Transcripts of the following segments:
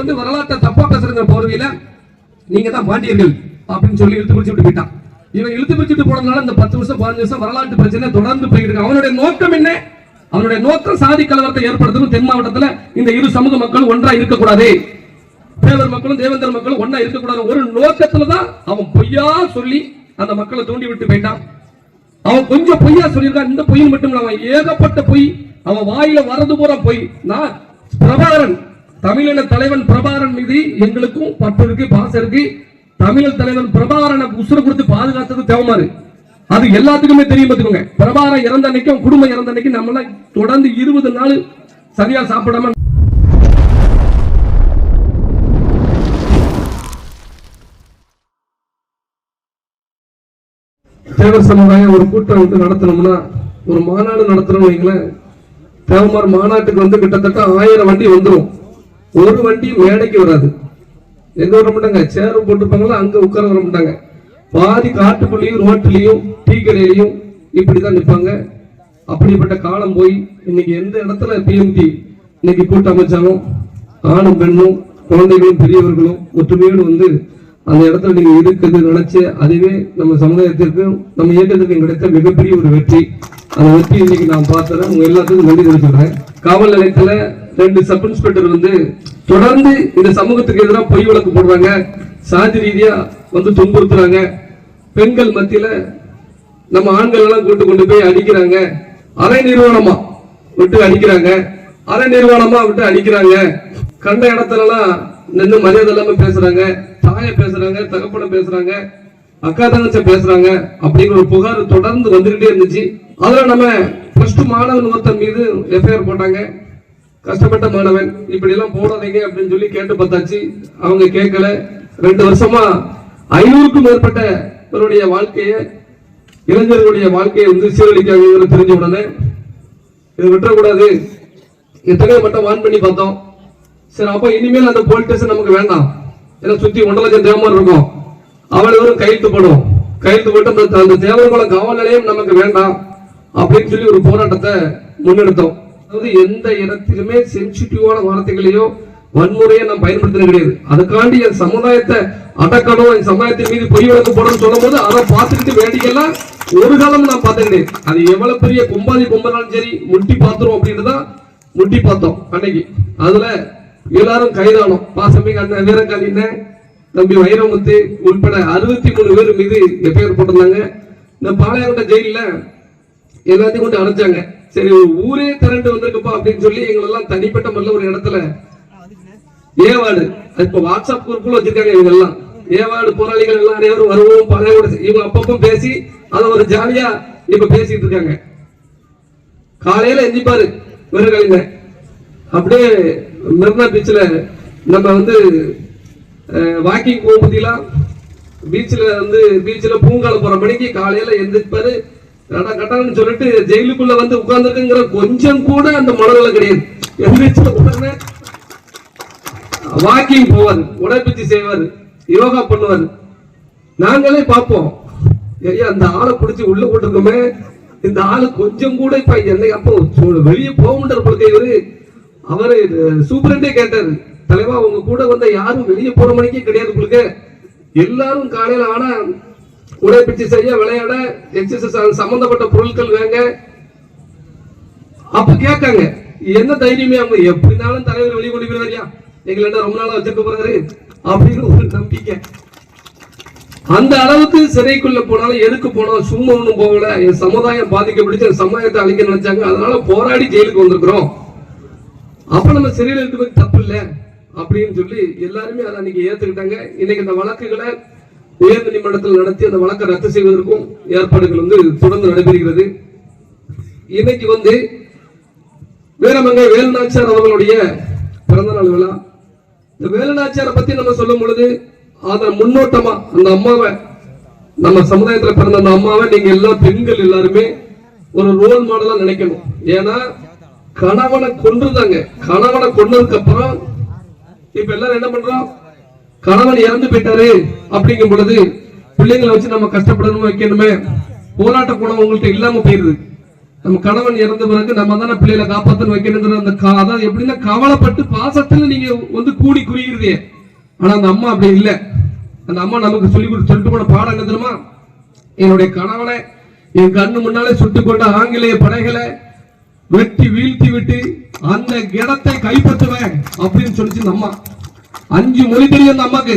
வந்து வரலாற்றை தப்பா பேசுறங்கிற போர்வையில நீங்க தான் பாண்டியர்கள் அப்படின்னு சொல்லி இழுத்து பிடிச்சு விட்டு போயிட்டான். இவன் இழுத்து பிடிச்சிட்டு போனதுனால இந்த பத்து வருஷம் பதினஞ்சு வருஷம் வரலாற்று பிரச்சனை தொடர்ந்து போயிட்டு இருக்கு. அவனுடைய நோக்கம் என்ன? அவனுடைய நோக்கம் சாதி கலவரத்தை ஏற்படுத்தணும். தென் மாவட்டத்துல இந்த இரு சமூக மக்கள் ஒன்றா இருக்கக்கூடாது. தேவர் மக்களும் தேவேந்திர மக்களும் ஒண்ணா இருக்கக்கூடாது. ஒரு நோக்கத்துல தான் அவன் பொய்யா சொல்லி அந்த மக்களை தூண்டி விட்டு போயிட்டான். அவன் கொஞ்சம் பொய்யா சொல்லியிருக்கான் இந்த பொய் மட்டும் இல்ல, அவன் ஏகப்பட்ட பொய் அவன் வாயில வரது பூரா பொய். நான் பிரபாகரன் தமிழின தலைவன் பிரபாரன் மீது எங்களுக்கும் பற்று இருக்கு பாசம் இருக்கு. தமிழர் தலைவன் பிரபாரனை உசுர கொடுத்து பாதுகாத்தது தேவமாறு அது எல்லாத்துக்குமே தெரியும் பார்த்துக்கோங்க. பிரபாரம் இறந்த அன்னைக்கும் குடும்பம் இறந்த அன்னைக்கு நம்மளாம் தொடர்ந்து இருபது நாள் சரியா சாப்பிடாம தேவர் சமுதாயம் ஒரு கூட்டம் வந்து நடத்தணும்னா ஒரு மாநாடு நடத்தணும்னு வைங்களேன். தேவமார் மாநாட்டுக்கு வந்து கிட்டத்தட்ட ஆயிரம் வண்டி வந்துரும். ஒரு வண்டி மேடைக்கு வராது. எங்க வர மாட்டாங்க? சேர் போட்டுப்பாங்களோ அங்க உட்கார வர மாட்டாங்க. பாதி காட்டுக்குள்ளேயும் ரோட்லயும் டீ கடையிலையும் இப்படிதான் நிற்பாங்க. அப்படிப்பட்ட காலம் போய் இன்னைக்கு எந்த இடத்துல பிஎம்டி இன்னைக்கு கூட்டம் அமைச்சாலும் ஆணும் பெண்ணும் குழந்தைகளும் பெரியவர்களும் ஒற்றுமையோடு வந்து அந்த இடத்துல நீங்க இருக்குது நினைச்சு அதுவே நம்ம சமுதாயத்திற்கும் நம்ம இயக்கத்திற்கும் கிடைத்த மிகப்பெரிய ஒரு வெற்றி. அந்த வெற்றி இன்னைக்கு நான் பார்த்தேன். உங்க எல்லாத்துக்கும் நன்றி தெரிவிச்சுக்கிறேன். காவல் நிலையத்துல ரெண்டு சப் இன்ஸ்பெக்டர் வந்து தொடர்ந்து இந்த சமூகத்துக்கு எதிராக பொய் வழக்கு போடுறாங்க. சாதி ரீதியா வந்து துன்புறுத்துறாங்க. பெண்கள் மத்தியில நம்ம ஆண்கள் எல்லாம் கூட்டு கொண்டு போய் அடிக்கிறாங்க. அரை நிறுவனமா விட்டு அடிக்கிறாங்க. அரை நிறுவனமா விட்டு அடிக்கிறாங்க. கண்ட இடத்துல நின்று மரியாதை இல்லாம பேசுறாங்க தாய பேசுறாங்க தகப்பன பேசுறாங்க அக்கா தங்கச்ச பேசுறாங்க அப்படிங்கிற ஒரு புகார் தொடர்ந்து வந்துகிட்டே இருந்துச்சு. அதுல நம்ம பிளஸ் டூ மாணவன் ஒருத்தன் மீது எஃப்ஐஆர் போட்டாங்க. கஷ்டப்பட்ட மாணவன். இப்படி எல்லாம் போடாதீங்க அப்படின்னு சொல்லி கேட்டு பார்த்தாச்சு. அவங்க கேட்கல. ரெண்டு வருஷமா ஐநூறுக்கும் மேற்பட்டவருடைய வாழ்க்கையை இளைஞர்களுடைய வாழ்க்கையை வந்து சீரழிக்காங்க தெரிஞ்ச உடனே இதை விட்டுறக்கூடாது. எத்தனையோ மட்டும் வான் பண்ணி பார்த்தோம். சரி அப்ப இனிமேல் அந்த போலீஸ் ஸ்டேஷன் நமக்கு வேண்டாம். ஏன்னா சுத்தி ஒன்றரை லட்சம் தேவமர் இருக்கும். அவள் வெறும் கையெழுத்து போடும் கையெழுத்து போட்டு அந்த- அந்த தேவகுளம் காவல் நிலையம் நமக்கு வேண்டாம் அப்படின்னு சொல்லி ஒரு போராட்டத்தை முன்னெடுத்தோம். அதாவது எந்த இடத்திலுமே சென்சிட்டிவான வார்த்தைகளையோ வன்முறையை நாம் பயன்படுத்தின கிடையாது. அதுக்காண்டி என் சமுதாயத்தை அடக்கணும் என் சமுதாயத்தின் மீது பொய் வழக்கு போடணும்னு சொல்லும் போது அதை பார்த்துக்கிட்டு வேண்டியெல்லாம் ஒரு காலம் நான் பார்த்துக்கிட்டேன் அது எவ்வளவு பெரிய கும்பாதி கும்பனாலும் சரி முட்டி பார்த்துரும் அப்படின்னு தான் முட்டி பார்த்தோம் அன்னைக்கு. அதுல எல்லாரும் கைதானோம். பாசமிக அண்ணன் வீரகாளி தம்பி வைரமுத்து உட்பட அறுபத்தி மூணு பேர் மீது எஃப்ஐஆர் போட்டிருந்தாங்க. இந்த பாளையங்கோட்டை ஜெயில எல்லாத்தையும் கொண்டு அடைச்சாங்க. சரி ஊரே திரண்டு வந்திருக்குப்பா அப்படின்னு சொல்லி எங்களெல்லாம் தனிப்பட்ட முறையில் ஒரு இடத்துல ஏவாடு. இப்ப வாட்ஸ்அப் குரூப்ல வச்சிருக்காங்க இவங்க எல்லாம் ஏவாடு போராளிகள் எல்லாம் அனைவரும் வருவோம் பழையோட இவங்க அப்பப்போ பேசி அதை ஒரு ஜாலியா இப்ப பேசிட்டு இருக்காங்க. காலையில எந்திப்பாரு வெறுகலிங்க அப்படியே மெரினா பீச்சில் நம்ம வந்து வாக்கிங் போகும்போதெல்லாம் பீச்சில் வந்து பீச்சில் பூங்கால போகிற மணிக்கு காலையில் எந்திரிப்பாரு. கட கட்டான்னு சொல்லிட்டு ஜெயிலுக்குள்ள வந்து உட்கார்ந்துருக்குங்கிற கொஞ்சம் கூட அந்த மனநிலை கிடையாது. எந்திரிச்ச உடனே வாக்கிங் போவார் உடற்பயிற்சி செய்வார் யோகா பண்ணுவார். நாங்களே பார்ப்போம். ஐயா அந்த ஆளை பிடிச்சி உள்ள போட்டிருக்கோமே. இந்த ஆளு கொஞ்சம் கூட இப்ப என்னை அப்போ வெளியே போக முடியாத பொழுது இவரு. அவரு சூப்பரண்டே கேட்டாரு. தலைவா உங்க கூட வந்த யாரும் வெளியே போற மணிக்கே கிடையாது உங்களுக்கு. எல்லாரும் காலையில ஆனா உடற்பயிற்சி செய்ய விளையாட எக்ஸசைஸ் சம்பந்தப்பட்ட பொருட்கள் வேங்க. அப்ப கேட்காங்க என்ன தைரியமே அவங்க எப்படினாலும் தலைவர் வெளியே கொண்டு போயிருவாரியா? எங்களை என்ன ரொம்ப நாளா வச்சிருக்க போறாரு? அப்படின்னு ஒரு நம்பிக்கை. அந்த அளவுக்கு சிறைக்குள்ள போனாலும் எதுக்கு போனோம் சும்மா ஒன்றும் போகல. என் சமுதாயம் பாதிக்கப்பட்டுச்சு என் சமுதாயத்தை அழிக்க நினைச்சாங்க. அதனால போராடி ஜெயிலுக்கு வந்திருக்கிறோம். அப்ப நம்ம சிறையில் இருக்கிறது தப்பு இல்லை அப்படின்னு சொல்லி எல்லாருமே அதை அன்னைக்கு ஏத்துக்கிட்டாங்க. இன்னைக்கு இந்த வழக்குகளை உயர் நீதிமன்றத்தில் நடத்தி அந்த வழக்கை ரத்து செய்வதற்கும் ஏற்பாடுகள் வந்து தொடர்ந்து நடைபெறுகிறது. இன்னைக்கு வந்து வீரமங்கை வேலுநாச்சியார் அவர்களுடைய பிறந்த நாள் விழா. இந்த வேலுநாச்சியாரை பத்தி நம்ம சொல்லும் பொழுது அதன் முன்னோட்டமா அந்த அம்மாவை நம்ம சமுதாயத்துல பிறந்த அந்த அம்மாவை நீங்க எல்லா பெண்கள் எல்லாருமே ஒரு ரோல் மாடலா நினைக்கணும். ஏன்னா கணவனை கொன்றுதாங்க. கணவனை கொன்னதுக்கு அப்புறம் இப்ப எல்லாரும் என்ன பண்றோம்? கணவன் இறந்து போயிட்டாரு அப்படிங்கும் பொழுது பிள்ளைங்களை வச்சு நம்ம கஷ்டப்படணும் வைக்கணுமே. போராட்ட குணம் உங்கள்ட்ட இல்லாம போயிருது. நம்ம கணவன் இறந்த பிறகு நம்ம தானே பிள்ளைகளை காப்பாத்தணும் வைக்கணுங்கிற அந்த கா- அதாவது எப்படின்னா கவலைப்பட்டு பாசத்துல நீங்க வந்து கூடி குறிகிறதே ஆனா அந்த அம்மா அப்படி இல்ல. அந்த அம்மா நமக்கு சொல்லி கொடுத்து சொல்லிட்டு போன பாடம் என்ன தெரியுமா? என்னுடைய கணவனை என் கண்ணு முன்னாலே சுட்டுக் கொண்ட ஆங்கிலேய படைகளை வெட்டி வீழ்த்தி விட்டு அந்த இடத்தை கைப்பற்றுவேன் அப்படின்னு சொல்லிச்சு அம்மா. அஞ்சு மொழி தெரியும் அந்த அம்மாக்கு.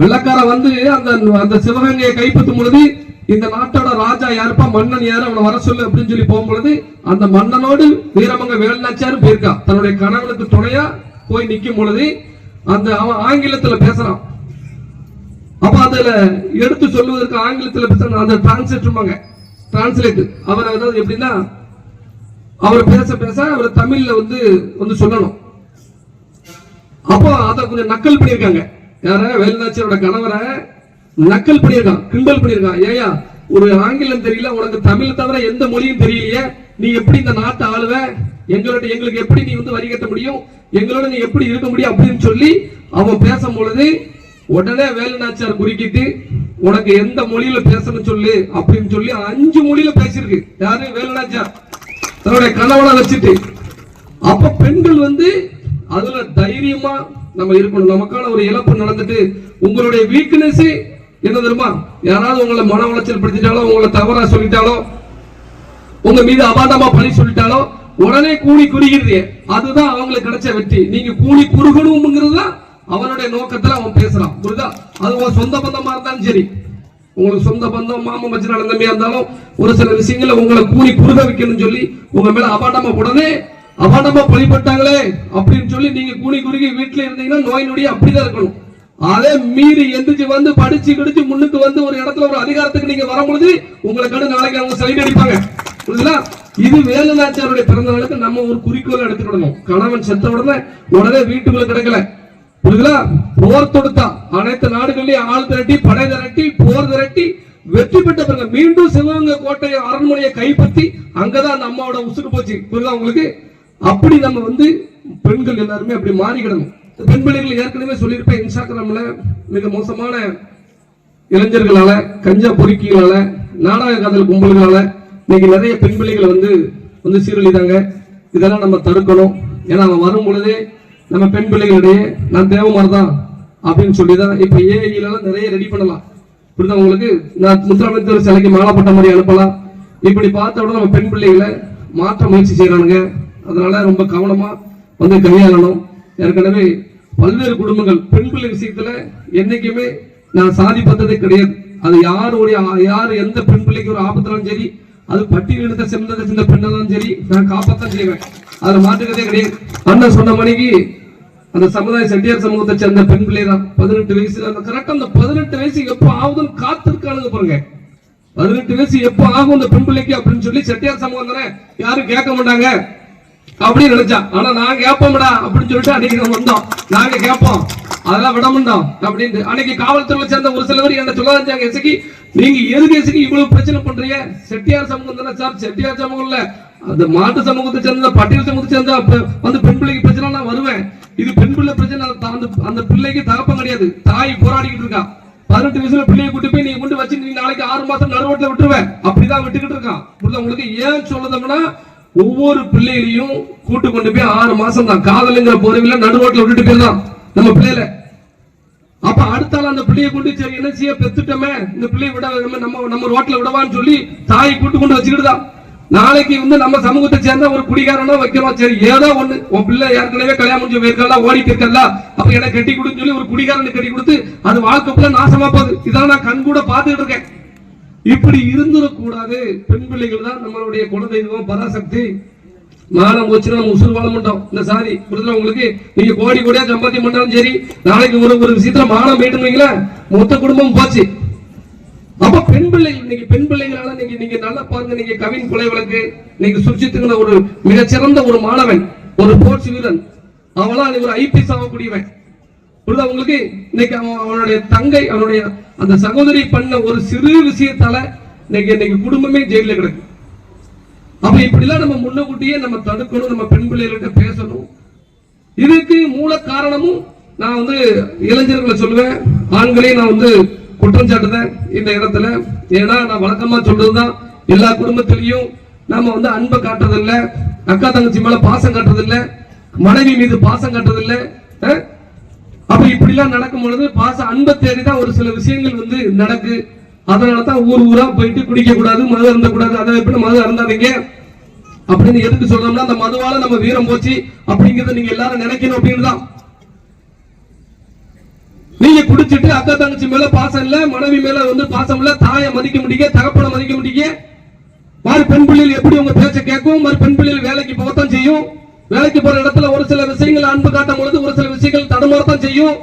வெள்ளக்கார வந்து அந்த அந்த சிவகங்கையை கைப்பற்றும் பொழுது இந்த நாட்டோட ராஜா யாருப்பா? மன்னன் யாரு? அவனை வர சொல்லு அப்படின்னு சொல்லி போகும் பொழுது அந்த மன்னனோடு வீரமங்க வேலுநாச்சியாரும் போயிருக்கா. தன்னுடைய கணவனுக்கு துணையா போய் நிக்கும் பொழுது அந்த அவன் ஆங்கிலத்துல பேசுறான். அப்ப அதுல எடுத்து சொல்லுவதற்கு ஆங்கிலத்துல பேசுறான் அந்த டிரான்ஸ்லேட் டிரான்ஸ்லேட் அவர் அதாவது எப்படின்னா அவர் பேச பேச அவர் தமிழ்ல வந்து வந்து சொல்லணும். அப்போ அத கொஞ்சம் நக்கல் பண்ணிருக்காங்க யார? வேலுநாச்சியோட கணவரை நக்கல் பண்ணியிருக்கான் கிண்டல் பண்ணியிருக்கான். ஏயா ஒரு ஆங்கிலம் தெரியல உனக்கு தமிழ் தவிர எந்த மொழியும் தெரியலையே. நீ எப்படி இந்த நாட்டை ஆளுவ? எங்களோட எங்களுக்கு எப்படி நீ வந்து வரி கட்ட முடியும்? எங்களோட நீ எப்படி இருக்க முடியும் அப்படின்னு சொல்லி அவன் பேசும் பொழுது உடனே வேலுநாச்சியார் குறுக்கிட்டு உனக்கு எந்த மொழியில பேசணும் சொல்லு? அப்படின்னு சொல்லி அஞ்சு மொழியில பேசியிருக்கு. யாரு? வேலுநாச்சியார். தன்னுடைய கணவனை வச்சுட்டு அப்ப பெண்கள் வந்து அதுல தைரியமா நம்ம இருக்கணும். நமக்கான ஒரு இழப்பு நடந்துட்டு உங்களுடைய வீக்னஸ் என்ன தெரியுமா? யாராவது உங்களை மன உளைச்சல் படுத்திட்டாலோ உங்களை தவறா சொல்லிட்டாலோ உங்க மீது அபாண்டமா பழி சொல்லிட்டாலோ உடனே கூலி குறுகிறது அதுதான் அவங்களுக்கு கிடைச்ச வெற்றி. நீங்க கூலி குறுகணும்ங்கிறது தான் அவனுடைய நோக்கத்துல அவன் பேசுறான். புரியுதா? அது உன் சொந்த பந்தமா இருந்தாலும் சரி. உங்களுக்கு சொந்த பந்தம் மாமன் மச்சன் நடந்தமையா இருந்தாலும் ஒரு சில விஷயங்களை உங்களை கூலி குறுக வைக்கணும்னு சொல்லி உங்க மேல அபாண்டமா உடனே அபாண்டமா பழிபட்டாங்களே அப்படின்னு சொல்லி நீங்க கூணி குறுகி வீட்டுல இருந்தீங்கன்னா நோய் நொடி அப்படிதான் இருக்கணும். அதே மீறி எந்திரிச்சு வந்து படிச்சு கிடிச்சு முன்னுக்கு வந்து ஒரு இடத்துல ஒரு அதிகாரத்துக்கு நீங்க வரும்பொழுது உங்களை கண்டு நாளைக்கு அவங்க சைடு அடிப்பாங்க. புரியுதுங்களா இது வேலுநாச்சியாருடைய பிறந்த நாளுக்கு நம்ம ஒரு குறிக்கோள் எடுத்துக்கிடணும். கணவன் செத்த உடனே உடனே வீட்டுக்குள்ள கிடைக்கல. புரியுதுங்களா? போர் தொடுத்தான் அனைத்து நாடுகள்லயும் ஆள் திரட்டி படை திரட்டி போர் திரட்டி வெற்றி பெற்ற பிறகு மீண்டும் சிவகங்கை கோட்டை அரண்மனையை கைப்பற்றி அங்கதான் அந்த அம்மாவோட உசுறு போச்சு. புரியுதா உங்களுக்கு? அப்படி நம்ம வந்து பெண்கள் எல்லாருமே அப்படி மாறிக்கிடணும். பெண் பிள்ளைகள் ஏற்கனவே சொல்லியிருப்பேன் இன்ஸ்டாகிராம்ல மிக மோசமான இளைஞர்களால கஞ்சா பொறுக்கிகளால நாடக காதல் கும்பல்களால இன்னைக்கு நிறைய பெண் பிள்ளைகளை வந்து வந்து சீரழிதாங்க. இதெல்லாம் நம்ம தடுக்கணும். ஏன்னா அவன் வரும் பொழுதே நம்ம பெண் பிள்ளைகளிடையே நான் தேவமார் தான் அப்படின்னு சொல்லி தான் இப்போ ஏஐலாம் நிறைய ரெடி பண்ணலாம். புரியுதா உங்களுக்கு? நான் முத்திராமத்தூர் சிலைக்கு மாலைப்பட்ட மாதிரி அனுப்பலாம். இப்படி பார்த்த நம்ம பெண் பிள்ளைகளை மாற்ற முயற்சி செய்கிறானுங்க அதனால ரொம்ப கவனமாக வந்து கையாளணும். ஏற்கனவே பல்வேறு குடும்பங்கள் பெண் பிள்ளை விஷயத்துல என்னைக்குமே நான் சாதி பார்த்ததே கிடையாது. அது யாருடைய யார் எந்த பெண் பிள்ளைக்கு ஒரு ஆபத்தாலும் சரி அது பட்டியலிடத்த சென்றதை சின்ன பெண்ணாலும் சரி நான் காப்பாத்தான் செய்வேன். அதை மாற்றுக்கிறதே கிடையாது. அண்ணன் சொன்ன மணிக்கு அந்த சமுதாய செட்டியார் சமூகத்தை சேர்ந்த பெண் பிள்ளை தான் பதினெட்டு வயசுல அந்த கரெக்டா அந்த பதினெட்டு வயசு எப்போ ஆகுதுன்னு காத்திருக்கானுங்க பாருங்க. பதினெட்டு வயசு எப்போ ஆகும் இந்த பெண் பிள்ளைக்கு அப்படின்னு சொல்லி செட்டியார் சமூகம் தானே? யாரும் கேட்க மாட்டாங்க. அப்படின்னு நினைச்சா ஆனா நான் கேட்போம்டா அப்படின்னு சொல்லிட்டு அன்னைக்கு நம்ம வந்தோம். நாங்க கேட்போம். அதெல்லாம் விட மாட்டோம் அப்படின்ட்டு. அன்னைக்கு காவல்துறையில சேர்ந்த ஒரு சில பேர் என்ன சொல்ல வச்சாங்க எசுக்கு நீங்க எதுக்கு எசுக்கு இவ்வளவு பிரச்சனை பண்றீங்க? செட்டியார் சமூகம் தானே சார் செட்டியார் சமூகம் இல்ல. அந்த மாட்டு சமூகத்தை சேர்ந்த பட்டியல் சமூகத்தை சேர்ந்த வந்து பெண் பிள்ளைக்கு பிரச்சனை நான் வருவேன். இது பெண் பிள்ளை பிரச்சனை அந்த அந்த பிள்ளைக்கு தகப்பம் கிடையாது. தாய் போராடிக்கிட்டு இருக்கா. பதினெட்டு வயசுல பிள்ளையை கூட்டு போய் நீ கொண்டு வச்சு நீ நாளைக்கு ஆறு மாசம் நடுவோட்டில் விட்டுருவேன். அப்படிதான் விட்டுக்கிட்டு இருக்கான் புரியுதா உங்களுக்கு? ஏன் சொல்லுதோம்னா ஒவ்வொரு பிள்ளைகளையும் கூட்டு கொண்டு போய் ஆறு மாசம் தான். காதலுங்கிற போறவில்ல நடுவோட்டில் விட்டுட்டு போயிருந்தான் நம்ம பிள்ளையில. அப்ப அடுத்தால அந்த பிள்ளையை கொண்டு சரி என்ன செய்ய? பெத்துட்டோமே. இந்த பிள்ளையை விட நம்ம நம்ம நம்ம ரோட்ல விடவான்னு சொல்லி தாயை கூட்டு கொண்டு வச்சுக்கிட்டுதான் நாளைக்கு வந்து நம்ம சமூகத்தை சேர்ந்த ஒரு குடிகாரனா வைக்கிறோம் சரி ஏதோ ஒண்ணு. உன் பிள்ளை ஏற்கனவே கல்யாணம் முடிஞ்சு போயிருக்கா ஓடிட்டு இருக்கல அப்ப எனக்கு கட்டி கொடுன்னு சொல்லி ஒரு குடிகாரனை கட்டி கொடுத்து அது வாழ்க்கைக்குள்ள நாசமா போகுது. இதெல்லாம் நான் கண் கூட பார்த்துட்டு இருக்கேன். இப்படி இருந்துடக்கூடாது. பெண் பிள்ளைகள் தான் நம்மளுடைய குலதெய்வம் பராசக்தி. மானம் போச்சுன்னா நம்ம உசுறு வாழ மாட்டோம். இந்த சாரி புரிதல உங்களுக்கு? நீங்க கோடி கோடியா சம்பாத்தியம் பண்ணாலும் சரி நாளைக்கு ஒரு ஒரு விஷயத்துல மானம் போயிட்டு மொத்த குடும்பம் போச்சு. அப்ப பெண் பிள்ளைகள் இன்னைக்கு பெண் பிள்ளைகளால நீங்க நீங்க நல்லா பாருங்க நீங்க கவின் கொலை வழக்கு நீங்க சுர்ஜித்துங்கிற ஒரு மிகச்சிறந்த ஒரு மாணவன் ஒரு போர்ட்ஸ் வீரன். அவளா ஒரு ஐபிஎஸ் ஆகக்கூடியவன். புரியுதா உங்களுக்கு? இன்னைக்கு அவன் அவனுடைய தங்கை அவனுடைய அந்த சகோதரி பண்ண ஒரு சிறு விஷயத்தால இன்னைக்கு இன்னைக்கு குடும்பமே ஜெயில கிடக்கு. அப்ப இப்படிலாம் நம்ம முன்னக்கூட்டியே நம்ம தடுக்கணும் நம்ம பெண் பிள்ளைகள்கிட்ட பேசணும். இதுக்கு மூல காரணமும் நான் வந்து இளைஞர்களை சொல்லுவேன். ஆண்களையும் நான் வந்து குற்றம் சாட்டுதேன் இந்த இடத்துல. ஏன்னா நான் வழக்கமா சொல்றதுதான் எல்லா குடும்பத்திலையும் நாம வந்து அன்பை காட்டுறதில்ல. அக்கா தங்கச்சி மேல பாசம் காட்டுறதில்ல. மனைவி மீது பாசம் காட்டுறதில்ல. அஹ்? அப்ப இப்படி எல்லாம் நடக்கும் பொழுது பாச அன்பை தேடி தான் ஒரு சில விஷயங்கள் வந்து நடக்கு. அதனால தான் ஊர் ஊரா போயிட்டு குடிக்க கூடாது மது அருந்த கூடாது. அதை எப்படி மது அருந்தாதீங்க? அப்படின்னு எதுக்கு சொல்றோம்னா அந்த மதுவால நம்ம வீரம் போச்சு அப்படிங்கறத நீங்க எல்லாரும் நினைக்கணும் அப்படின்னு தான் நீங்க குடிச்சிட்டு அக்கா தங்கச்சி மேல பாசம் இல்ல மனைவி மேல வந்து பாசம் இல்ல தாயை மதிக்க முடியுங்க தகப்பனை மதிக்க முடியுங்க மாதிரி பெண் பிள்ளைகள் எப்படி உங்க பேச்ச கேட்கும்? மாதிரி பெண் பிள்ளைகள் வேலைக்கு போகத்தான் செய்யும். வேலைக்கு போற இடத்துல ஒரு சில விஷயங்கள் அன்பு காட்டும் பொழுது ஒரு சில விஷயங்கள் தடுமாறத்தான் செய்யும்.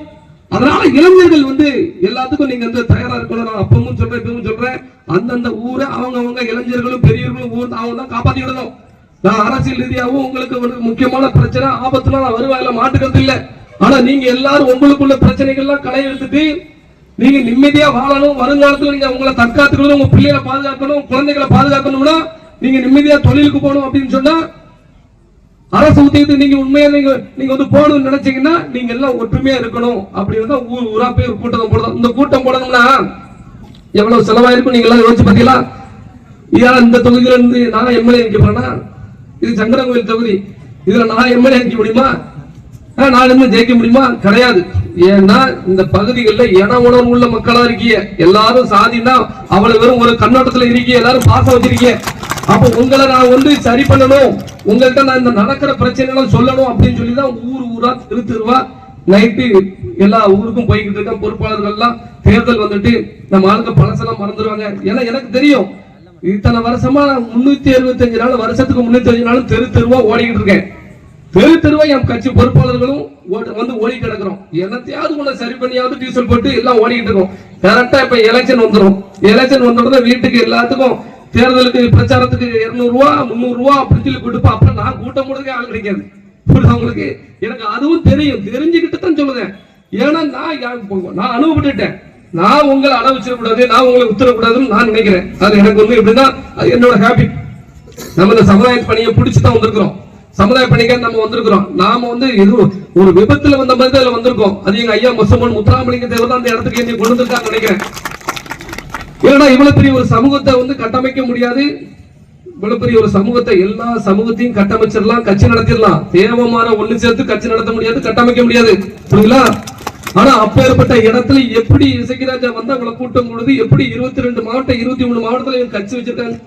அதனால இளைஞர்கள் வந்து எல்லாத்துக்கும் நீங்க வந்து தயாரா இருக்கணும் நான் அப்பவும் சொல்றேன் இப்பவும் சொல்றேன். அந்தந்த ஊரை அவங்க அவங்க இளைஞர்களும் பெரியவர்களும் ஊர் அவங்க தான் காப்பாத்திக்கிடணும் நான் அரசியல் ரீதியாகவும் உங்களுக்கு ஒரு முக்கியமான பிரச்சனை ஆபத்துல நான் வருவாயில மாட்டுக்கிறது இல்லை. ஆனா நீங்க எல்லாரும் உங்களுக்குள்ள பிரச்சனைகள்லாம் களை எடுத்துட்டு நீங்க நிம்மதியா வாழணும் வருங்காலத்துல நீங்க உங்களை தற்காத்துக்கணும் உங்க பிள்ளைகளை பாதுகாக்கணும் குழந்தைகளை பாதுகாக்கணும்னா நீங்க நிம்மதியா தொழிலுக்கு போகணும் அப்படின்னு சொன்னா அரசு உத்தியத்துக்கு நீங்க உண்மையா நீங்க நீங்க வந்து போகணும்னு நினைச்சீங்கன்னா நீங்க எல்லாம் ஒற்றுமையா இருக்கணும். அப்படின்னு தான் ஊர் ஊரா போய் ஒரு கூட்டம் போடணும் இந்த கூட்டம் போடணும்னா எவ்வளவு செலவாயிருக்கும் நீங்க எல்லாம் யோசிச்சு பாத்தீங்களா? ஏன் இந்த தொகுதியில இருந்து நான் எம்எல்ஏ நிக்க போறேன்னா இது சங்கரங்கோயில் தொகுதி. இதுல நான் எம்எல்ஏ நிக்க முடியுமா? ஆ, நான் ஜெயிக்க முடியுமா? கிடையாது. ஏன்னா இந்த பகுதிகளில் இன உணர்வு உள்ள மக்களா இருக்கீங்க. எல்லாரும் சாதினா அவ்வளவு வெறும் ஒரு கண்ணோட்டத்துல இருக்கீங்க. எல்லாரும் பாசம் வச்சிருக்கீங்க. அப்ப உங்களை நான் வந்து சரி பண்ணணும். உங்கள்கிட்ட நான் இந்த நடக்கிற பிரச்சனைகளும் சொல்லணும் அப்படின்னு சொல்லி தான் ஊர் ஊரா திரு திருவா நைட்டு எல்லா ஊருக்கும் போய்கிட்டு இருக்க பொறுப்பாளர்கள்லாம் தேர்தல் வந்துட்டு நம்ம ஆளுங்க பழசெல்லாம் மறந்துடுவாங்க ஏன்னா எனக்கு தெரியும். இத்தனை வருஷமா முன்னூத்தி அறுபத்தஞ்சு நாள் வருஷத்துக்கு முன்னூத்தி அஞ்சு நாள் தெரு தெருவா ஓடிக்கிட்டு இருக்கேன். தெரு தெருவா என் கட்சி பொறுப்பாளர்களும் வந்து ஓடி கிடக்குறோம். என்னத்தையாவது உன்னை சரி பண்ணியாவது டீசல் போட்டு எல்லாம் ஓடிக்கிட்டு இருக்கோம். கரெக்டா இப்ப எலெக்ஷன் வந்துடும் எலெக்ஷன் வந்தோடனே வீட்டுக்கு எல்லாத்துக்கும் தேர்தலுக்கு பிரச்சாரத்துக்கு இருநூறு ரூபா முந்நூறு ரூபா அப்படின்னு சொல்லி கொடுப்பா. அப்ப நான் கூட்டம் போடுறதுக்கே ஆள் கிடைக்காது. புரியுதா உங்களுக்கு? எனக்கு அதுவும் தெரியும். தெரிஞ்சுக்கிட்டு தான் சொல்லுவேன் ஏன்னா நான் யா- நான் அனுபவப்பட்டுட்டேன். நான் உங்களை அளவிச்சிடக்கூடாது நான் உங்களை உத்தரக்கூடாதுன்னு நான் நினைக்கிறேன். அது எனக்கு வந்து எப்படின்னா அது என்னோட ஹேபிட் நம்ம இந்த சமுதாய பணியை பிடிச்சி தான் வந்திருக்கிறோம். சமுதாய பணிக்காக நம்ம வந்திருக்கிறோம். நாம வந்து எது ஒரு விபத்துல வந்த மாதிரி தான் வந்திருக்கோம். அது எங்க ஐயா முசமன் முத்துராமலிங்க தேவர் தான் அந்த இடத்துக்கு என்னை கொண்டு வந்திருக்காங்க நினைக்கிறேன். ஏன்னா இவ்வளவு பெரிய ஒரு சமூகத்தை வந்து கட்டமைக்க முடியாது. இவ்வளவு பெரிய ஒரு சமூகத்தை எல்லா சமூகத்தையும் கட்டமைச்சிடலாம் கட்சி நடத்திடலாம். தேவமான ஒண்ணு சேர்த்து கட்சி நடத்த முடியாது கட்டமைக்க முடியாது. புரியுங்களா ஆனா அப்பேற்பட்ட இடத்துல எப்படி இசைக்கிராஜா வந்து அவங்களை கூட்டம் கொடுத்து எப்படி இருபத்தி ரெண்டு மாவட்டம் இருபத்தி மூணு மாவட்டத்துல இவங்க கட்சி வச்சிருக்காங்க?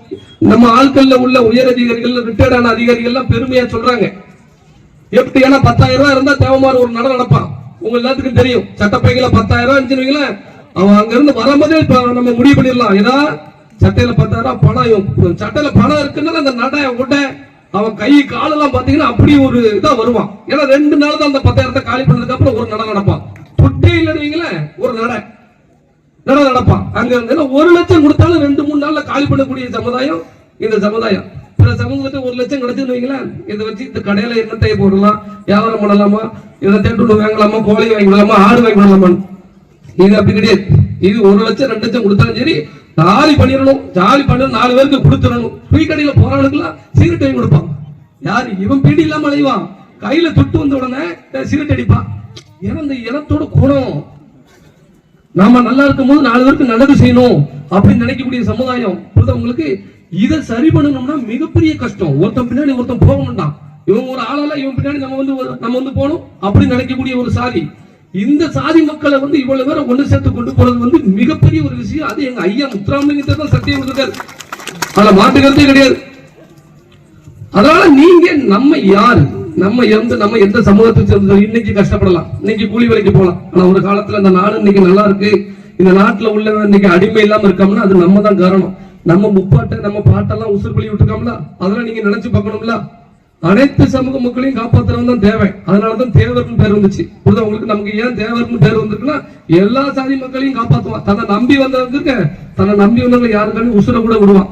நம்ம ஆட்கள்ல உள்ள உயர் அதிகாரிகள் ரிட்டையர்ட் ஆன அதிகாரிகள் எல்லாம் பெருமையா சொல்றாங்க. எப்படி ஏன்னா பத்தாயிரம் ரூபாய் இருந்தா தேவமாறு ஒரு நட நடப்பான். உங்க எல்லாத்துக்கும் தெரியும். சட்டப்பைகளை பத்தாயிரம் ரூபாய் அவன் அங்க இருந்து வரும்போதே நம்ம முடிவு பண்ணிடலாம். ஏதா சட்டையில பத்தாயிரம் பணம் சட்டையில பணம் இருக்குன்னா அந்த நடை உட அவன் கை காலெல்லாம் பாத்தீங்கன்னா அப்படி ஒரு இதா வருவான். ஏன்னா ரெண்டு நாள் தான் அந்த பத்தாயிரத்தை காலி பண்ணதுக்கு அப்புறம் ஒரு நட நடப்பான். துட்டே இல்லைன்னு ஒரு நட. நட நடப்பான். அங்க இருந்து ஒரு லட்சம் கொடுத்தாலும் ரெண்டு மூணு நாள்ல காலி பண்ணக்கூடிய சமுதாயம் இந்த சமுதாயம். சில சமூகத்தை ஒரு லட்சம் கிடைச்சுன்னு வைங்களேன் இதை வச்சு இந்த கடையில என்னத்தை போடலாம் வியாபாரம் பண்ணலாமா இதை தேட்டு வாங்கலாமா கோழி வாங்கி விடலாமா ஆடு வாங்கி விடலாமா இது அப்படி கிடையாது. இது ஒரு லட்சம் ரெண்டு லட்சம் கொடுத்தாலும் சரி ஜாலி பண்ணிடணும். ஜாலி பண்ண நாலு பேருக்கு கொடுத்துடணும். டீ கடையில போறவனுக்குலாம் சீரட் வாங்கி கொடுப்பான். யாரு? இவன் பீடி இல்லாம அலைவான். கையில துட்டு வந்த உடனே சீரட் அடிப்பான். இறந்த இனத்தோட குணம் நாம நல்லா இருக்கும் போது நாலு பேருக்கு நல்லது செய்யணும் அப்படின்னு நினைக்கக்கூடிய சமுதாயம். புரியுதா உங்களுக்கு இதை சரி பண்ணணும்னா மிகப்பெரிய கஷ்டம். ஒருத்தன் பின்னாடி ஒருத்தன் போக மாட்டான் இவன் ஒரு ஆளால இவன் பின்னாடி நம்ம வந்து நம்ம வந்து போகணும் அப்படின்னு நினைக்கக்கூடிய ஒரு சாதி. இந்த சாதி மக்களை வந்து இவ்வளவு பேரை ஒன்று சேர்த்து கொண்டு போறது வந்து மிகப்பெரிய ஒரு விஷயம். அது எங்க ஐயா முத்துராமலிங்கத்தை தான் சத்தியம் இருக்காரு அதுல மாட்டுக்கிறதே கிடையாது. அதனால நீங்க நம்ம யாரு? நம்ம எந்த நம்ம எந்த சமூகத்தை சேர்ந்த இன்னைக்கு கஷ்டப்படலாம். இன்னைக்கு கூலி வேலைக்கு போகலாம். ஆனா ஒரு காலத்துல இந்த நாடு இன்னைக்கு நல்லா இருக்கு. இந்த நாட்டுல உள்ள இன்னைக்கு அடிமை இல்லாம இருக்கோம்னா அது நம்ம தான் காரணம். நம்ம முப்பாட்டை நம்ம பாட்டெல்லாம் உசுறு பள்ளி விட்டுருக்கோம்ல? அதெல்லாம் நீங்க நினைச்சு பார்க்கணும்ல? அனைத்து சமூக மக்களையும் காப்பாத்துறவன் தான் தேவை அதனாலதான் தேவர்னு பேர் வந்துச்சு. புரியுதா உங்களுக்கு? நமக்கு ஏன் தேவர்னு பேர் வந்திருக்குன்னா எல்லா சாதி மக்களையும் காப்பாத்துவான். தன்னை நம்பி வந்தவங்க தன்னை நம்பி வந்தவங்க யாருக்கான உசுர கூட விடுவான்.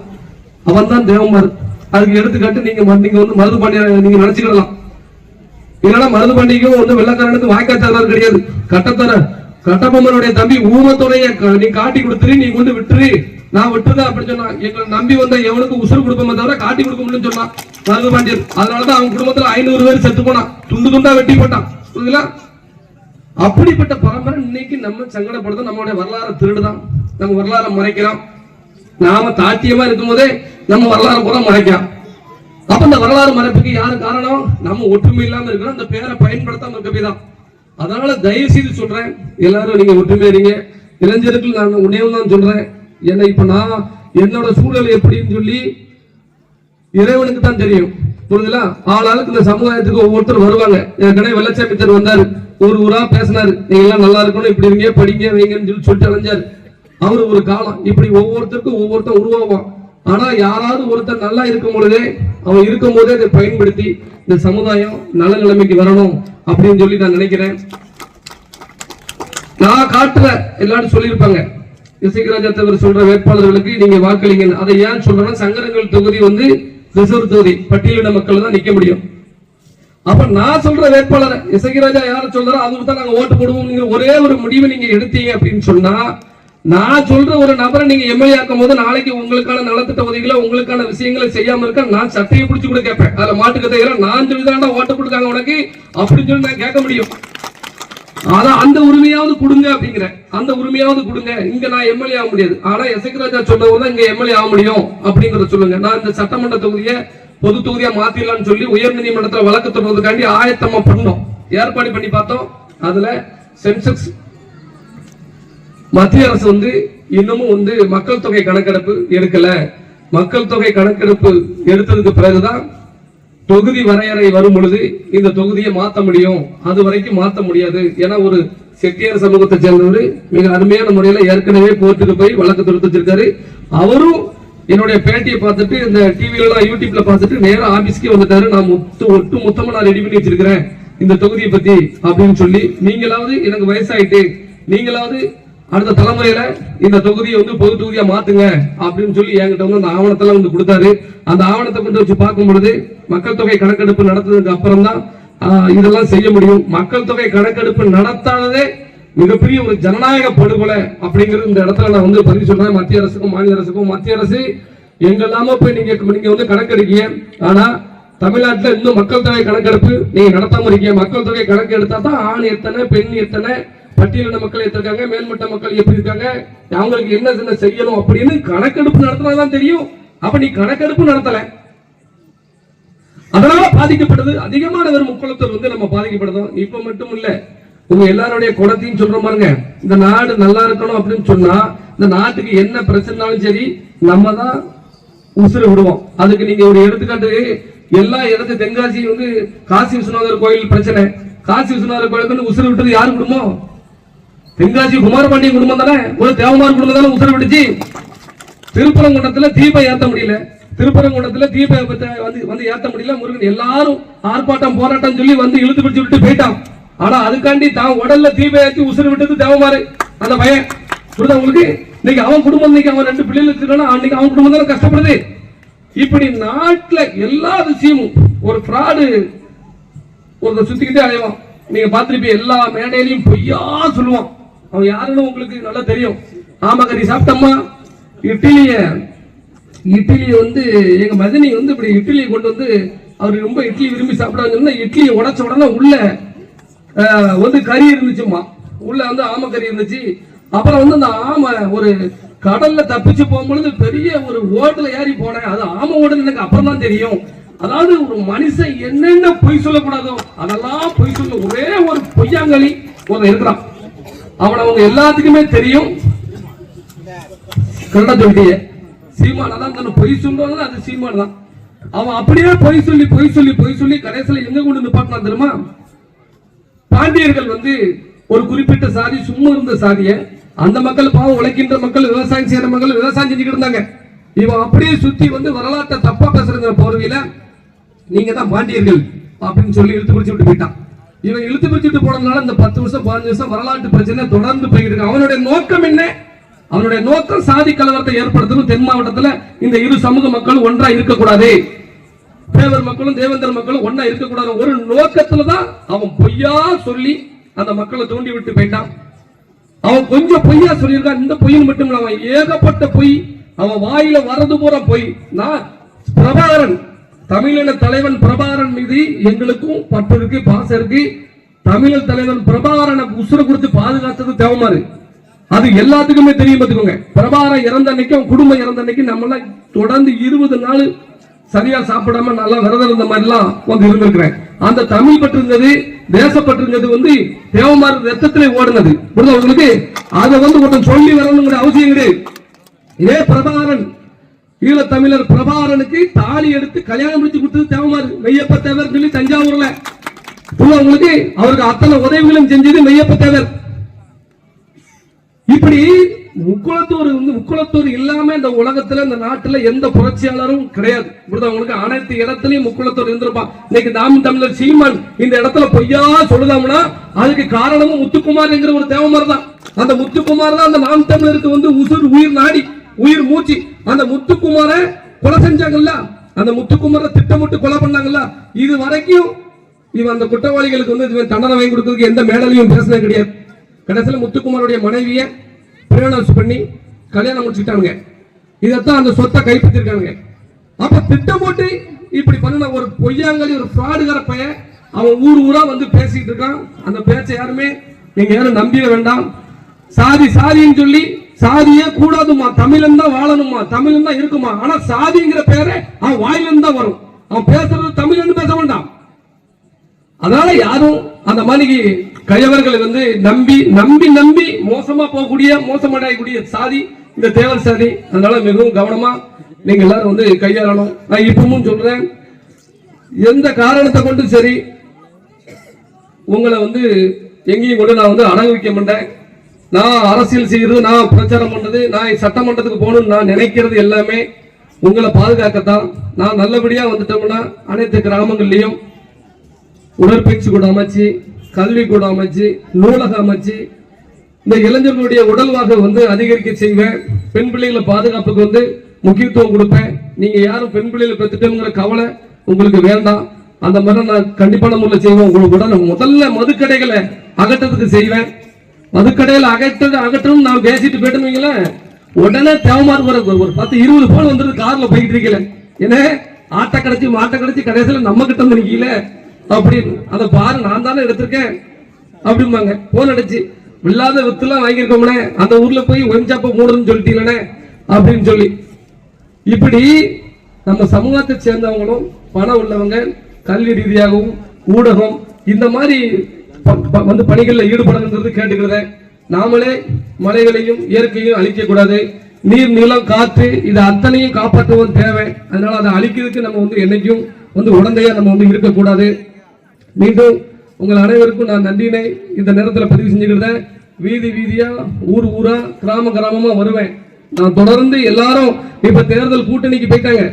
அவன் தான் தேவமார். அதுக்கு எடுத்துக்காட்டு நீங்க நீங்க வந்து மருது பண்ணி நீங்க நினைச்சுக்கலாம் இல்லைன்னா மருது பண்டிகையும் ஒன்றும் வெள்ளக்காரனுக்கு வாய்க்காச்சாளர் கிடையாது. கட்டத்தர கட்டபொம்மனுடைய தம்பி ஊமத்துடைய நீ காட்டி கொடுத்துரு நீ கொண்டு விட்டுரு. நான் விட்டுருதா அப்படின்னு சொன்னா எங்களை நம்பி வந்த எவனுக்கு உசுறு கொடுப்போமே தவிர காட்டி கொடுக்க முடியும்னு சொன்னான். மருது பாண்டியர் அதனாலதான் அவன் குடும்பத்துல ஐநூறு பேர் செத்து போனான். துண்டு துண்டா வெட்டி போட்டான். புரியுதுங்களா? அப்படிப்பட்ட பரம்பரை இன்னைக்கு நம்ம சங்கடப்படுத்த நம்மளுடைய வரலாறு திருடுதான். நம்ம வரலாறை மறைக்கிறோம் நாம தாட்டியமா இருக்கும் போதே நம்ம வரலாறு பூரா மறைக்கலாம் அப்ப இந்த வரலாறு மறைப்புக்கு யாரு காரணம்? நம்ம ஒற்றுமை இல்லாம இருக்கிறோம். அந்த பேரை பயன்படுத்தாம இருக்கவே தான் அதனால தயவு செய்து சொல்றேன். எல்லாரும் நீங்க ஒற்றுமை இருங்க. இளைஞர்கள் நான் உன்னையும் தான் சொல்றேன். ஏன்னா இப்ப நான் என்னோட சூழல் எப்படின்னு சொல்லி இறைவனுக்கு தான் தெரியும். புரியுதுல ஆளாளுக்கு இந்த சமுதாயத்துக்கு ஒவ்வொருத்தர் வருவாங்க. ஏற்கனவே வெள்ளச்சாமித்தர் வந்தாரு. ஒரு ஊரா பேசினாரு. நீங்க எல்லாம் நல்லா இருக்கணும். இப்படி இருங்க படிங்க வைங்கன்னு சொல்லி சொல்லிட்டு அலைஞ்சாரு. அவரு ஒரு காலம். இப்படி ஒவ்வொருத்தருக்கும் ஒவ்வொருத்தர் உருவாவான். ஆனா யாராவது ஒருத்தர் நல்லா இருக்கும் பொழுதே அவன் இருக்கும் போதே அதை பயன்படுத்தி இந்த சமுதாயம் நல்ல நிலைமைக்கு வரணும் அப்படின்னு சொல்லி நான் நினைக்கிறேன். நான் காட்டுற எல்லாரும் சொல்லியிருப்பாங்க. இசைக்கராஜா தவிர சொல்ற வேட்பாளர்களுக்கு நீங்க வாக்களிங்க அதை ஏன் சொல்றேன்னா சங்கரங்கள் தொகுதி வந்து ரிசர்வ் தொகுதி பட்டியலிட மக்கள் தான் நிக்க முடியும். அப்ப நான் சொல்ற வேட்பாளர் இசைக்கராஜா யார சொல்றாரோ அவங்களுக்கு தான் நாங்க ஓட்டு போடுவோம் நீங்க ஒரே ஒரு முடிவை நீங்க எடுத்தீங்க அப்படின்னு சொன்னா நான் சொல்ற ஒரு நபரை நீங்க எம்எல்ஏ ஆக்கும் போது நாளைக்கு உங்களுக்கான நலத்திட்ட உதவிகளை உங்களுக்கான விஷயங்களை செய்யாம இருக்க? நான் சட்டையை பிடிச்சு கூட கேட்பேன். அதுல மாட்டுக்கு தைக்கிற நான் சொல்லி ஓட்டு கொடுத்தாங்க உனக்கு? அப்படின்னு சொல்லி நான் கேட்க முடியும். அதான் அந்த உரிமையாவது கொடுங்க அப்படிங்கிற. அந்த உரிமையாவது கொடுங்க. இங்க நான் எம்எல்ஏ ஆக முடியாது. ஆனா எசக்ராஜா சொன்னவங்க தான் இங்க எம்எல்ஏ ஆக முடியும் அப்படிங்கறத சொல்லுங்க. நான் இந்த சட்டமன்ற தொகுதியை பொது தொகுதியா மாத்திடலாம்னு சொல்லி உயர் நீதிமன்றத்தில் வழக்கு தொடர்றதுக்காண்டி ஆயத்தமா பண்ணோம். ஏற்பாடு பண்ணி பார்த்தோம். அதுல சென்செக்ஸ் மத்திய அரசு வந்து இன்னமும் வந்து மக்கள் தொகை கணக்கெடுப்பு எடுக்கல. மக்கள் தொகை கணக்கெடுப்பு எடுத்ததுக்கு பிறகுதான் தொகுதி வரையறை வரும் பொழுது இந்த தொகுதியை மாற்ற முடியும். அது வரைக்கும் மாற்ற முடியாது. ஏன்னா ஒரு செட்டியார் சமூகத்தை சேர்ந்தவர் மிக அருமையான முறையில ஏற்கனவே கோர்ட்டுக்கு போய் வழக்கு தொடுத்துருக்காரு அவரும் என்னுடைய பேட்டியை பார்த்துட்டு இந்த டிவில யூடியூப்ல பார்த்துட்டு நேராக ஆபீஸ்க்கே வந்துட்டாரு. நான் மொத்த ஒட்டு மொத்தமா நான் ரெடி பண்ணி வச்சிருக்கிறேன் இந்த தொகுதியை பத்தி அப்படின்னு சொல்லி. நீங்களாவது எனக்கு வயசாயிட்டு நீங்களாவது அடுத்த தலைமுறையில இந்த தொகுதியை வந்து பொது தொகுதியா மாத்துங்க அப்படின்னு சொல்லி என்கிட்ட வந்து அந்த ஆவணத்தெல்லாம் வந்து கொடுத்தாரு. அந்த ஆவணத்தை கொண்டு வச்சு பார்க்கும் பொழுது மக்கள் தொகை கணக்கெடுப்பு நடத்ததுக்கு அப்புறம் தான் இதெல்லாம் செய்ய முடியும். மக்கள் தொகை கணக்கெடுப்பு நடத்தாததே மிகப்பெரிய ஒரு ஜனநாயக படுகொலை அப்படிங்கிறது இந்த இடத்துல நான் வந்து பதிவு சொல்றேன். மத்திய அரசுக்கும் மாநில அரசுக்கும். மத்திய அரசு எங்கெல்லாமோ போய் நீங்க நீங்க வந்து கணக்கெடுக்கீங்க. ஆனா தமிழ்நாட்டில் இன்னும் மக்கள் தொகை கணக்கெடுப்பு நீங்க நடத்தாம இருக்கீங்க. மக்கள் தொகை கணக்கு எடுத்தா தான் ஆண் எத்தனை பெண் எத்தனை பட்டியலின மக்கள் எத்திருக்காங்க மேல்மட்ட மக்கள் எப்படி இருக்காங்க அவங்களுக்கு என்ன என்ன செய்யணும் அப்படின்னு கணக்கெடுப்பு நடத்தினாதான் தெரியும். அப்ப நீ கணக்கெடுப்பு நடத்தல. அதனால பாதிக்கப்பட்டது அதிகமானவர் முக்குளத்தூர் வந்து நம்ம பாதிக்கப்படுதோம் இப்ப மட்டும் இல்ல உங்க எல்லாருடைய குடத்தையும் சொல்ற பாருங்க. இந்த நாடு நல்லா இருக்கணும் அப்படின்னு சொன்னா இந்த நாட்டுக்கு என்ன பிரச்சனைனாலும் சரி நம்ம தான் உசுறு விடுவோம். அதுக்கு நீங்க ஒரு எடுத்துக்காட்டு எல்லா இடத்து தென்காசி வந்து காசி விஸ்வநாதர் கோயில் பிரச்சனை. காசி விஸ்வநாதர் கோயிலுக்கு உசுறு விட்டது யாரு விடுமோ தென்காசி குமாரபாண்டிய குடும்பம் தானே? ஒரு தேவமார் குடும்பம் தானே உத்தரவிடுச்சு விட்டுச்சு திருப்பரங்குன்றத்துல தீபம் ஏற்ற முடியல. திருப்பரங்குன்றத்துல தீபத்தை வந்து வந்து ஏற்ற முடியல. முருகன் எல்லாரும் ஆர்ப்பாட்டம் போராட்டம் சொல்லி வந்து இழுத்து பிடிச்சு விட்டு போயிட்டான். ஆனா அதுக்காண்டி தான் உடல்ல தீபம் ஏற்றி உசுறு விட்டது தேவமாறு அந்த பையன். புரியுதா உங்களுக்கு? இன்னைக்கு அவன் குடும்பம் இன்னைக்கு அவன் ரெண்டு பிள்ளைகள் வச்சிருக்கானா அன்னைக்கு அவன் குடும்பம் தானே கஷ்டப்படுது. இப்படி நாட்டுல எல்லா விஷயமும் ஒரு ஃப்ராடு ஒரு சுத்திக்கிட்டே அலைவான். நீங்க பார்த்துருப்பீங்க எல்லா மேடையிலையும் பொய்யா சொல்லுவான். அவன் யாருன்னு உங்களுக்கு நல்லா தெரியும். ஆமாங்க நீ சாப்பிட்டம்மா. இட்லிய இட்லியை வந்து எங்க மதினி வந்து இப்படி இட்லியை கொண்டு வந்து அவர் ரொம்ப இட்லி விரும்பி சாப்பிடாங்கன்னா இட்லியை உடச்ச உடனே உள்ள வந்து கறி இருந்துச்சுமா உள்ள வந்து ஆமை கறி இருந்துச்சு. அப்புறம் வந்து அந்த ஆமை ஒரு கடல்ல தப்பிச்சு போகும்பொழுது பெரிய ஒரு ஓட்டுல ஏறி போனேன். அது ஆமை ஓடுன்னு எனக்கு அப்புறம் தான் தெரியும். அதாவது ஒரு மனுஷன் என்னென்ன பொய் சொல்லக்கூடாதோ அதெல்லாம் பொய் சொல்ல. ஒரே ஒரு பொய்யாங்கலி ஒருத்தன் இருக்கிறான். அவனை அவங்க எல்லாத்துக்குமே தெரியும். கரெக்டா சொல்லிட்டீங்க தான் அதான் தன்னை பொய் சொல்றாங்க அது சீமான தான். அவன் அப்படியே பொய் சொல்லி பொய் சொல்லி பொய் சொல்லி கடைசியில் எங்க கொண்டு நிப்பாட்டினான் தெரியுமா? பாண்டியர்கள் வந்து ஒரு குறிப்பிட்ட சாதி சும்மா இருந்த சாதிய அந்த மக்கள் பாவம் உழைக்கின்ற மக்கள் விவசாயம் செய்யற மக்கள் விவசாயம் செஞ்சுக்கிட்டு இருந்தாங்க. இவன் அப்படியே சுத்தி வந்து வரலாற்றை தப்பா பேசுறங்கிற போர்வையில நீங்க தான் பாண்டியர்கள் அப்படின்னு சொல்லி இழுத்து பிடிச்சு விட்டு போயிட்டான். இவன் இழுத்து பிடிச்சிட்டு போனதுனால இந்த பத்து வருஷம் பதினஞ்சு வருஷம் வரலாற்று பிரச்சனை தொடர்ந்து போய்கிட்டு இருக்கு. அவனுடைய நோக்கம் என்ன? அவனுடைய நோக்கம் சாதி கலவரத்தை ஏற்படுத்தணும். தென் மாவட்டத்துல இந்த இரு சமூக மக்களும் ஒன்றா இருக்கக்கூடாது. தேவர் மக்களும் தேவேந்திர மக்களும் ஒன்னா இருக்கக்கூடாது. ஒரு நோக்கத்துல தான் அவன் பொய்யா சொல்லி அந்த மக்களை தூண்டி விட்டு போயிட்டான். அவன் கொஞ்சம் பொய்யா சொல்லியிருக்கான் இந்த பொய்யின் மட்டும் இல்லை அவன் ஏகப்பட்ட பொய் அவன் வாயில வரது பூரா பொய். நான் பிரபாகரன் தமிழின தலைவன் பிரபாரன் மீது எங்களுக்கும் பற்று இருக்கு பாசம் இருக்கு. தமிழர் தலைவன் பிரபாரனை உசுர கொடுத்து பாதுகாத்தது தேவமாறு அது எல்லாத்துக்குமே தெரியும் பார்த்துக்கோங்க. பிரபாரம் இறந்த அன்னைக்கு அவன் குடும்பம் இறந்த அன்னைக்கு நம்மளாம் தொடர்ந்து இருபது நாள் சரியா சாப்பிடாம நல்லா விரதம் இருந்த மாதிரிலாம் வந்து இருந்திருக்கிறேன். அந்த தமிழ் பற்று இருந்தது வந்து தேவமார் ரத்தத்திலே ஓடுனது. புரியுதா உங்களுக்கு? அதை வந்து ஒருத்தன் சொல்லி வரணுங்கிற அவசியம் கிடையாது. இதே பிரபாரன் ஈழத்தமிழர் பிரபாகரனுக்கு தாலி எடுத்து கல்யாணம் முடிச்சு கொடுத்தது தேவமாரு. மெய்யப்ப தேவர் சொல்லி தஞ்சாவூர்ல. அவங்களுக்கு அவருக்கு அத்தனை உதவிகளும் செஞ்சது மெய்யப்ப தேவர். இப்படி முக்குளத்தூர் வந்து முக்குளத்தூர் இல்லாம இந்த உலகத்துல இந்த நாட்டுல எந்த புரட்சியாளரும் கிடையாது. புரியுதா அனைத்து இடத்துலயும் முக்குளத்தூர் இருந்திருப்பான் இன்னைக்கு நாம் தமிழர் சீமான் இந்த இடத்துல பொய்யா சொல்லுதாம்னா அதுக்கு காரணமும் முத்துக்குமார் என்கிற ஒரு தேவமார் தான். அந்த முத்துக்குமார் தான் அந்த நாம் தமிழருக்கு வந்து உசுர் உயிர் நாடி. உயிர் மூச்சு. அந்த முத்துக்குமார கொலை செஞ்சாங்கல்ல? அந்த முத்துக்குமார திட்டமிட்டு கொலை பண்ணாங்கல்ல? இது வரைக்கும் இவன் அந்த குற்றவாளிகளுக்கு வந்து இவன் தண்டனை வாங்கி கொடுக்கறதுக்கு எந்த மேடலையும் பேசினது கிடையாது. கடைசியில் முத்துக்குமாருடைய மனைவியை பிரேனஸ் பண்ணி கல்யாணம் முடிச்சுக்கிட்டானுங்க. இதைத்தான் அந்த சொத்தை கைப்பற்றிருக்கானுங்க. அப்ப திட்டம் போட்டு இப்படி பண்ணின ஒரு பொய்யாங்கலி ஒரு ஃப்ராடுகார பையன் அவன் ஊர் ஊரா வந்து பேசிட்டு இருக்கான். அந்த பேச்சை யாருமே நீங்க யாரும் நம்பிட வேண்டாம். சாதி சாதின்னு சொல்லி சாதியே கூடாதுமா. தமிழன் தான் வாழணுமா. தமிழன் தான் இருக்குமா. ஆனா சாதிங்கிற பேரே அவன் வாயிலிருந்து தான் வரும். அவன் பேசுறது தமிழன் பேச வேண்டாம். அதனால யாரும் அந்த மாதிரி கயவர்களை வந்து நம்பி நம்பி நம்பி மோசமா போகக்கூடிய மோசமடையக்கூடிய சாதி இந்த தேவர் சாதி. அதனால மிகவும் கவனமா நீங்க எல்லாரும் வந்து கையாளணும். நான் இப்பவும் சொல்றேன். எந்த காரணத்தை கொண்டு சரி உங்களை வந்து எங்கேயும் கொண்டு நான் வந்து அடகு வைக்க மாட்டேன். நான் அரசியல் செய்யறது நான் பிரச்சாரம் பண்றது நான் சட்டமன்றத்துக்கு போகணும்னு நான் நினைக்கிறது எல்லாமே உங்களை பாதுகாக்கத்தான். நான் நல்லபடியா வந்துட்டோம்னா அனைத்து கிராமங்கள்லயும் உடற்பயிற்சி கூட அமைச்சு கல்வி கூட அமைச்சு நூலகம் அமைச்சு இந்த இளைஞர்களுடைய உடல்வாக வந்து அதிகரிக்க செய்வேன். பெண் பிள்ளைகளை பாதுகாப்புக்கு வந்து முக்கியத்துவம் கொடுப்பேன். நீங்க யாரும் பெண் பிள்ளைகளை பெற்றுட்டோங்கிற கவலை உங்களுக்கு வேண்டாம். அந்த மாதிரி நான் கண்டிப்பான முறையில் செய்வேன். உங்களுக்கு உடனே முதல்ல மதுக்கடைகளை அகற்றத்துக்கு செய்வேன். மதுக்கடையில் அகற்ற அகற்றணும் நான் பேசிட்டு போயிட்டு வைங்களேன், உடனே தேவமாறு ஒரு ஒரு பத்து இருபது போல் வந்துருது கார்ல போயிட்டு இருக்கல என்ன? ஆட்டை கடைச்சி மாட்டை கடைச்சி கடைசியில் நம்ம கிட்ட வந்து நிக்கல அப்படின்னு. அதை பாரு நான் தானே எடுத்திருக்கேன். அப்படிம்பாங்க. போன் அடிச்சு இல்லாத வித்துலாம் வாங்கியிருக்கோம்னே. அந்த ஊர்ல போய் ஒஞ்சாப்ப மூடுன்னு சொல்லிட்டீங்களே அப்படின்னு சொல்லி. இப்படி நம்ம சமூகத்தை சேர்ந்தவங்களும் பணம் உள்ளவங்க கல்வி ரீதியாகவும் ஊடகம் இந்த மாதிரி வந்து பணிகளில் ஈடுபடணுன்றது கேட்டுக்கிறத நாமளே மலைகளையும் இயற்கையும் அழிக்க கூடாது. நீர் நிலம் காற்று இது அத்தனையும் காப்பாற்றுவது தேவை. அதனால அதை அழிக்கிறதுக்கு நம்ம வந்து என்னைக்கும் வந்து உடந்தையா நம்ம வந்து இருக்கக்கூடாது மீண்டும் உங்கள் அனைவருக்கும் நான் நன்றினை இந்த நேரத்தில் பதிவு செஞ்சுக்கிறேன் வீதி வீதியா ஊர் ஊரா கிராம கிராமமா வருவேன். நான் தொடர்ந்து எல்லாரும் இப்ப தேர்தல் கூட்டணிக்கு போயிட்டாங்க.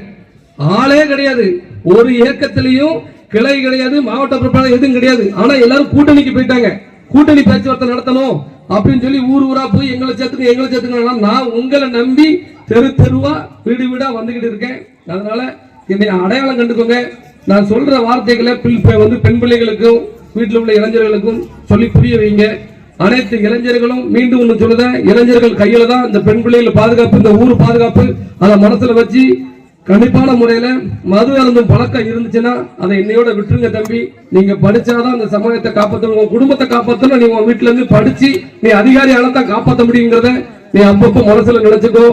ஆளே கிடையாது. ஒரு இயக்கத்திலையும் கிளை கிடையாது மாவட்ட பொறுப்பாளர் எதுவும் கிடையாது. ஆனா எல்லாரும் கூட்டணிக்கு போயிட்டாங்க. கூட்டணி பேச்சுவார்த்தை நடத்தணும் அப்படின்னு சொல்லி ஊர் ஊரா போய் எங்களை சேர்த்துங்க எங்களை சேர்த்துங்க. நான் உங்களை நம்பி தெரு தெருவா வீடு வீடா வந்துகிட்டு இருக்கேன். அதனால என்னை அடையாளம் கண்டுக்கோங்க. நான் சொல்ற வார்த்தைகளை வந்து பெண் பிள்ளைகளுக்கும் வீட்டில் உள்ள இளைஞர்களுக்கும் சொல்லி புரிய வைங்க. அனைத்து இளைஞர்களும் மீண்டும் ஒன்று சொல்லுதேன். இளைஞர்கள் கையில தான் இந்த பெண் பிள்ளைகள் பாதுகாப்பு இந்த ஊர் பாதுகாப்பு அதை மனசுல வச்சு கண்டிப்பான முறையில மது அருந்தும் பழக்கம் இருந்துச்சுன்னா அதை என்னையோட விட்டுருங்க தம்பி. நீங்க படிச்சாதான் அந்த சமூகத்தை காப்பாற்றணும் உங்க குடும்பத்தை காப்பாற்றணும் நீ உன் வீட்டுல இருந்து படிச்சு நீ அதிகாரி தான் காப்பாற்ற முடியுங்கிறத நீ அப்பப்போ மனசுல நினைச்சுக்கோ.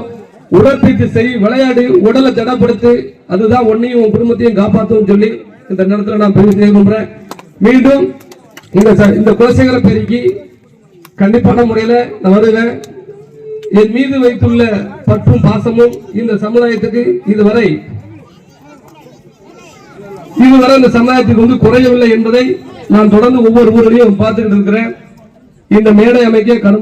உடற்பயிற்சி செய் விளையாடு உடலை திடப்படுத்து. அதுதான் உன்னையும் உன் குடும்பத்தையும் காப்பாத்தும் சொல்லி இந்த நேரத்தில் நான் பதிவு செய்ய விரும்புறேன் மீண்டும் இந்த இந்த குலசேகர பெருக்கி கண்டிப்பான முறையில நான் வருவேன். என் மீது வைத்துள்ள பற்றும் பாசமும் இந்த சமுதாயத்துக்கு இதுவரை இதுவரை இந்த சமுதாயத்துக்கு வந்து குறையவில்லை என்பதை நான் தொடர்ந்து ஒவ்வொரு ஊரிலையும் பார்த்துக்கிட்டு இருக்கிறேன். இந்த மேடை அமைக்க கடும்